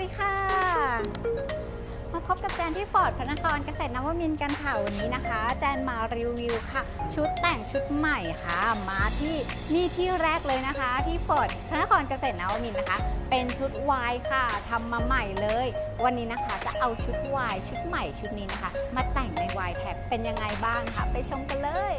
ดีค่ะ มาพบกับแจนที่ฟอร์ดพระนครเกษตรนวมินทร์กันค่ะวันนี้นะคะ แจนมารีวิวค่ะ ชุดแต่งชุดใหม่ค่ะ มาที่นี่ที่แรกเลยนะคะ ที่ฟอร์ดพระนครเกษตรนวมินทร์นะคะ เป็นชุดวายค่ะทำมาใหม่เลย วันนี้นะคะจะเอาชุดวายชุดใหม่ชุดนี้นะคะ มาแต่งในวายแท็กเป็นยังไงบ้างค่ะ ไปชมกันเลย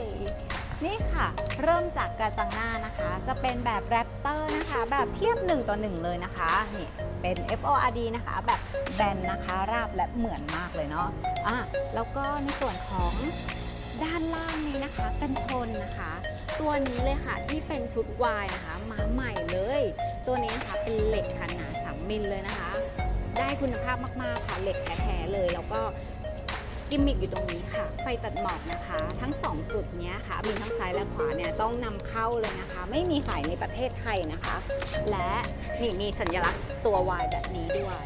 นี่ค่ะ เริ่มจากกระจังหน้านะคะ จะเป็นแบบแรปเตอร์นะคะ แบบเทียบ1ต่อ1เลยนะคะ นี่เป็น FORD นะคะ แบบแบนนะคะ ราบและเหมือนมากเลยเนาะอะแล้วก็ในส่วนของด้านล่างนี้นะคะกันชนนะคะ ตัวนี้เลยค่ะที่เป็นชุดวายนะคะมาใหม่เลย ตัวนี้นะคะเป็นเหล็กค่ะหนา3มิลเลยนะคะ ได้คุณภาพมากๆค่ะเหล็กแท้ๆเลยแล้วก็ กิมมิกอยู่ตรงนี้ค่ะ ไฟตัดหมอกนะคะ ทั้ง 2 จุดนี้ค่ะ มีทั้งซ้ายและขวาเนี่ยต้องนำเข้าเลยนะคะ ไม่มีขายในประเทศไทยนะคะ และนี่มีสัญลักษณ์ตัว Y แบบนี้ด้วย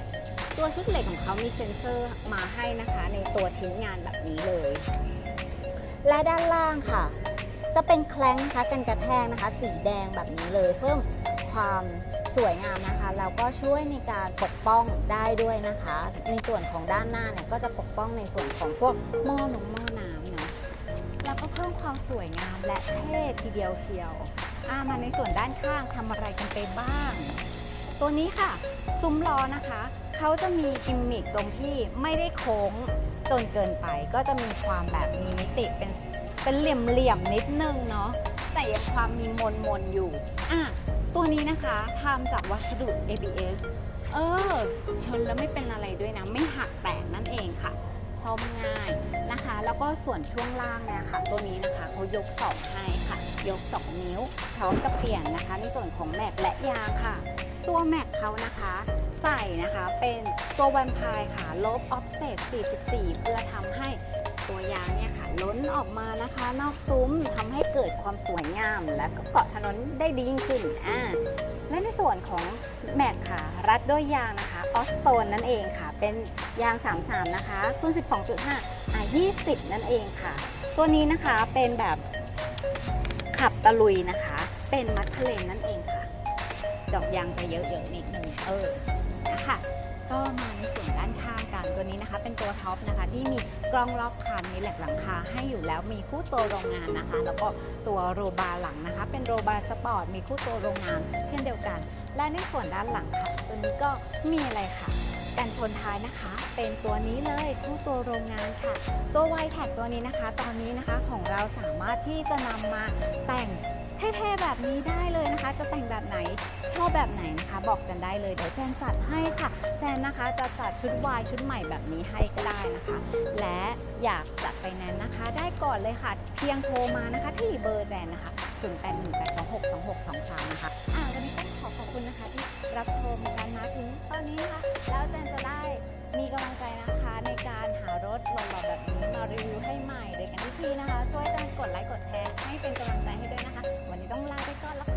ตัวชุดเหล็กของเขามีเซ็นเซอร์มาให้นะคะ ในตัวชิ้นงานแบบนี้เลย และด้านล่างค่ะ จะเป็นแคล้งนะคะกันกระแทกนะคะ สีแดงแบบนี้เลยเพิ่มความ สวยงามนะคะแล้วก็ช่วยในการปกป้องได้ด้วยนะคะ ในส่วนของด้านหน้าเนี่ยก็จะปกป้องในส่วนของพวกหม้อนมหม้อน้ำเนาะแล้วก็เพิ่มความสวยงามและเท่ทีเดียวเชียวอามาในส่วนด้านข้างทำอะไรกันไปบ้าง ตัวนี้ค่ะ ซุ้มล้อนะคะ เขาจะมีกิมมิคตรงที่ไม่ได้โค้งจนเกินไป ก็จะมีความแบบมีมิติเป็นเป็นเหลี่ยมๆนิดนึงเนาะแต่ยังความมีมนมนๆอยู่อะ ตัวนี้นะคะทำจากวัสดุ ABS เออ ชนแล้วไม่เป็นอะไรด้วยนะ ไม่หักแตกนั่นเองค่ะ ซ่อมง่ายนะคะ แล้วก็ส่วนช่วงล่างเนี่ยค่ะ ตัวนี้นะคะเขายกสองให้ค่ะ ยก 2 นิ้วพร้อมกับเปลี่ยนนะคะ ในส่วนของแม็กและยางค่ะ ตัวแม็กเขานะคะ ใส่นะคะเป็นตัวแวมไพร์ค่ะ ลบออฟเซต44 เพื่อทำให้ตัวยางเนี่ย ล้นออกมานะคะ นอกซุ้มทำให้เกิดความสวยงาม และก็เกาะถนนได้ดียิ่งขึ้นอ่าและในส่วนของแม็กค่ะ รัดด้วยยางนะคะออสโตนนั่นเองค่ะ เป็นยาง 33 นะคะรุ่น12.5อ่า20 นั่นเองค่ะ ตัวนี้นะคะเป็นแบบขับตะลุยนะคะ เป็นมัทเทเลนนั่นเองค่ะ ดอกยางจะเยอะๆนิดนึงเออนะคะ ก็มาในส่วนด้านข้างกันตัวนี้นะคะ เป็นตัวท็อปนะคะ ที่มีกล้องรอบคันมีแหลกหลังคาให้อยู่แล้วมีคู่ตัวโรงงานนะคะ แล้วก็ตัวโรบาร์หลังนะคะ เป็นโรบาร์สปอร์ตมีคู่ตัวโรงงาน เช่นเดียวกัน และในส่วนด้านหลังค่ะ ตัวนี้ก็มีอะไรค่ะกันชนท้ายนะคะ เป็นตัวนี้เลยคู่ตัวโรงงานค่ะ ตัว y t แท็ตัวนี้นะคะ ตอนนี้นะคะของเราสามารถที่จะนำมาแต่ง เท่ๆแบบนี้ได้เลยนะคะ จะแต่งแบบไหนชอบแบบไหนนะคะ บอกกันได้เลยเดี๋ยวแจนจัดให้ค่ะแจนนะคะจะจัดชุดวายชุดใหม่แบบนี้ให้ก็ได้นะคะ และอยากจัดไปแนนนะคะ ได้ก่อนเลยค่ะ เพียงโทรมานะคะที่เบอร์แจนนะคะ0818262623นะคะอ่าวันนี้ต้องขอขอบคุณนะคะที่รับชมกันมาถึงตอนนี้นะคะแล้วแจนจะได้มีกำลังใจนะคะในการหารถหล่อๆแบบนี้มารีวิวให้ใหม่โดยการที่พี่นะคะ ช่วยแจนกดไลค์กดแชร์ให้เป็นกำลังใจให้ด้วยนะันนี้ต้องลาไปก่อนแล้วค่ะ